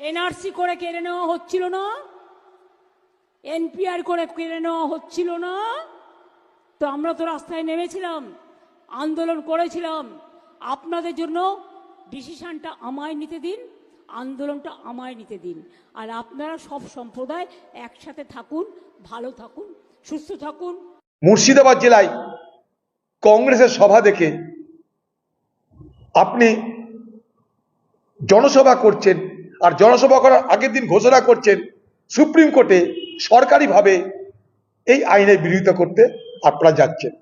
NRC করে কেড়ে নেওয়া হচ্ছিল না? এনপিআর করে কেড়ে নেওয়া হচ্ছিল না? তো আমরা তো রাস্তায় নেমেছিলাম, আন্দোলন করেছিলাম। আপনাদের জন্য ডিসিশনটা আমায় নিতে দিন, আন্দোলনটা আমায় নিতে দিন। আর আপনারা সব সম্প্রদায় একসাথে থাকুন, ভালো থাকুন, সুস্থ থাকুন। মুর্শিদাবাদ জেলায় কংগ্রেসের সভা দেখে আপনি জনসভা করছেন আর জনসভা করার আগের দিন ঘোষণা করছেন সুপ্রিম কোর্টে সরকারিভাবে এই আইনের বিরোধিতা করতে আপনারা যাচ্ছেন।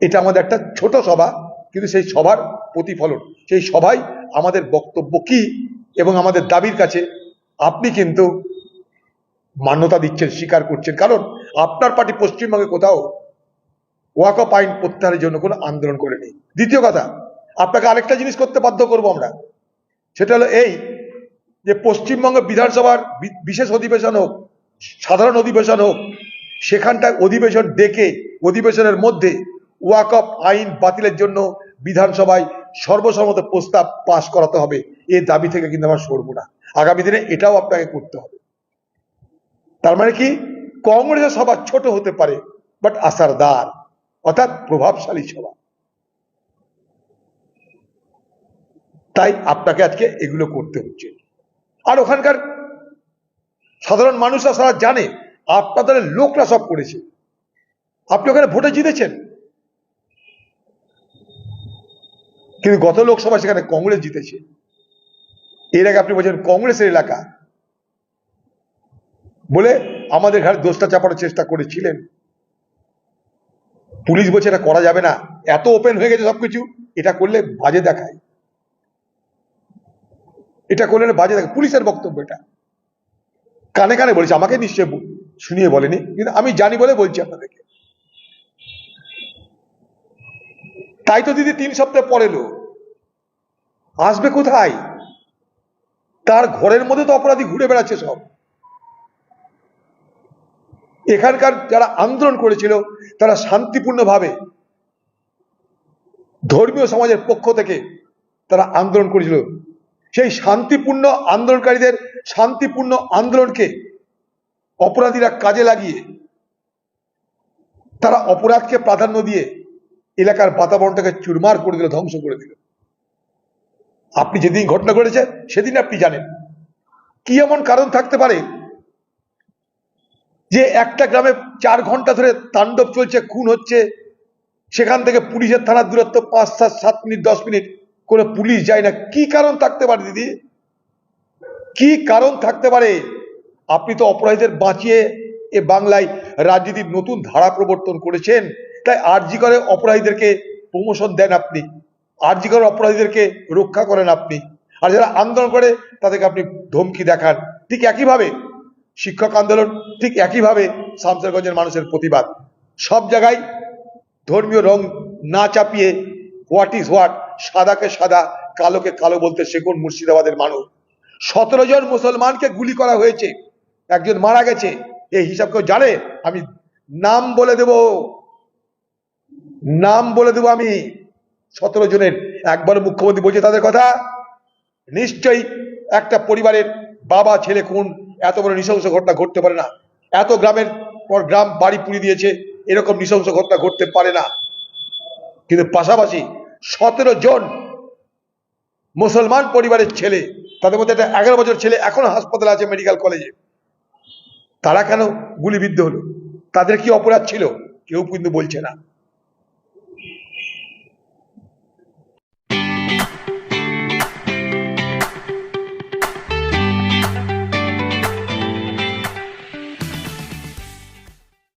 এটা আমাদের একটা ছোট সভা, কিন্তু সেই সভার প্রতিফলন, সেই সভাই আমাদের বক্তব্য কি এবং আমাদের দাবির কাছে আপনি কিন্তু মান্যতা দিচ্ছেন, স্বীকার করছেন। কারণ আপনার পার্টি পশ্চিমবঙ্গে কোথাও ওয়াকআপ আইন প্রত্যাহারের জন্য কোনো আন্দোলন করেনি। দ্বিতীয় কথা, আপনাকে আরেকটা জিনিস করতে বাধ্য করব আমরা। সেটা হলো এই যে পশ্চিমবঙ্গ বিধানসভার বিশেষ অধিবেশন হোক, সাধারণ অধিবেশন হোক, সেখানটায় অধিবেশন ডেকে, অধিবেশনের মধ্যে ওয়াকআপ আইন বাতিলের জন্য বিধানসভায় সর্বসম্মত প্রস্তাব পাশ করাতে হবে। এই দাবি থেকে কিন্তু আমরা সরবো না। আগামী দিনে এটাও আপনাকে করতে হবে। তার মানে কি? কংগ্রেসের সভা ছোট হতে পারে বাট আসারদার অর্থাৎ প্রভাবশালী সভা। তাই আপনাকে আজকে এগুলো করতে হচ্ছে। আর ওখানকার সাধারণ মানুষরা সারা জানে, আপনাদের লোকরা সব করেছে। আপনি ওখানে ভোটে জিতেছেন। কিন্তু গত লোকসভা সেখানে কংগ্রেস জিতেছে। এর আগে আপনি বলছেন কংগ্রেসের এলাকা। বলে আমাদের ঘাড়ে দোষটা চাপানোর চেষ্টা করেছিলেন। পুলিশ বলছে এটা করা যাবে না। এত ওপেন হয়ে গেছে সবকিছু। এটা করলে বাজে দেখায়। এটা করলে বাজে থাকে পুলিশের বক্তব্য এটা। কানে কানে বলেছে, আমাকে নিশ্চয় শুনিয়ে বলেনি, কিন্তু আমি জানি বলে বলছি আপনাদেরকে। তাই তো দিদি তিন সপ্তাহ পরে এলো আসবে কোথায়? তার ঘরের মধ্যে তো অপরাধী ঘুরে বেড়াচ্ছে সব। এখানকার যারা আন্দোলন করেছিল, তারা শান্তিপূর্ণভাবে ধর্মীয় সমাজের পক্ষ থেকে তারা আন্দোলন করেছিল। সেই শান্তিপূর্ণ আন্দোলনকারীদের শান্তিপূর্ণ আন্দোলনকে অপরাধীরা কাজে লাগিয়ে, তারা অপরাধকে প্রাধান্য দিয়ে এলাকার বাতাবরণটাকে চুরমার করে দিল, ধ্বংস করে দিল। আপনি যেদিন ঘটনা ঘটেছে, সেদিন আপনি জানেন। কি এমন কারণ থাকতে পারে যে একটা গ্রামে চার ঘণ্টা ধরে তাণ্ডব চলছে, খুন হচ্ছে, সেখান থেকে পুলিশের থানার দূরত্ব পাঁচ সাত সাত মিনিট, দশ মিনিট করে পুলিশ যায় না, কি কারণ থাকতে পারে দিদি? কি কারণ থাকতে পারে? আপনি তো অপরাধীদের বাঁচিয়ে এ বাংলায় রাজনীতির নতুন ধারা প্রবর্তন করেছেন, তাই আরজি করে অপরাধীদেরকে প্রমোশন দেন আপনি, আরজি করে অপরাধীদেরকে রক্ষা করেন আপনি, আর যারা আন্দোলন করে তাদেরকে আপনি ধমকি দেখান। ঠিক একইভাবে শিক্ষক আন্দোলন, ঠিক একইভাবে শামসারগঞ্জের মানুষের প্রতিবাদ। সব জায়গায় ধর্মীয় রং না চাপিয়ে হোয়াট ইজ হোয়াট? সাদাকে সাদা, কালোকে কালো বলতে শেখুন মুর্শিদাবাদের মানুষ। সতেরো জন মুসলমানকে গুলি করা হয়েছে। একজন মারা গেছে। এই হিসাব কেউ জানে? আমি নাম বলে দেব। নাম বলে দেব আমি। সতেরো জনের। একবার মুখ্যমন্ত্রী বলছে তাদের কথা? নিশ্চয়ই একটা পরিবারের বাবা, ছেলে, খুন, এত বড় নৃশংস ঘটনা ঘটতে পারে না। এত গ্রামের পর গ্রাম বাড়ি পুড়িয়ে দিয়েছে। এরকম নৃশংস ঘটনা ঘটতে পারে না। কিন্তু পাশাপাশি সতেরো জন মুসলমান পরিবারের ছেলে, তাদের মধ্যে একটা এগারো বছর ছেলে এখন হাসপাতালে আছে মেডিকেল কলেজে তারা কেন গুলিবিদ্ধ হলো? তাদের কি অপরাধ ছিল? কেউ কিন্তু বলছে না।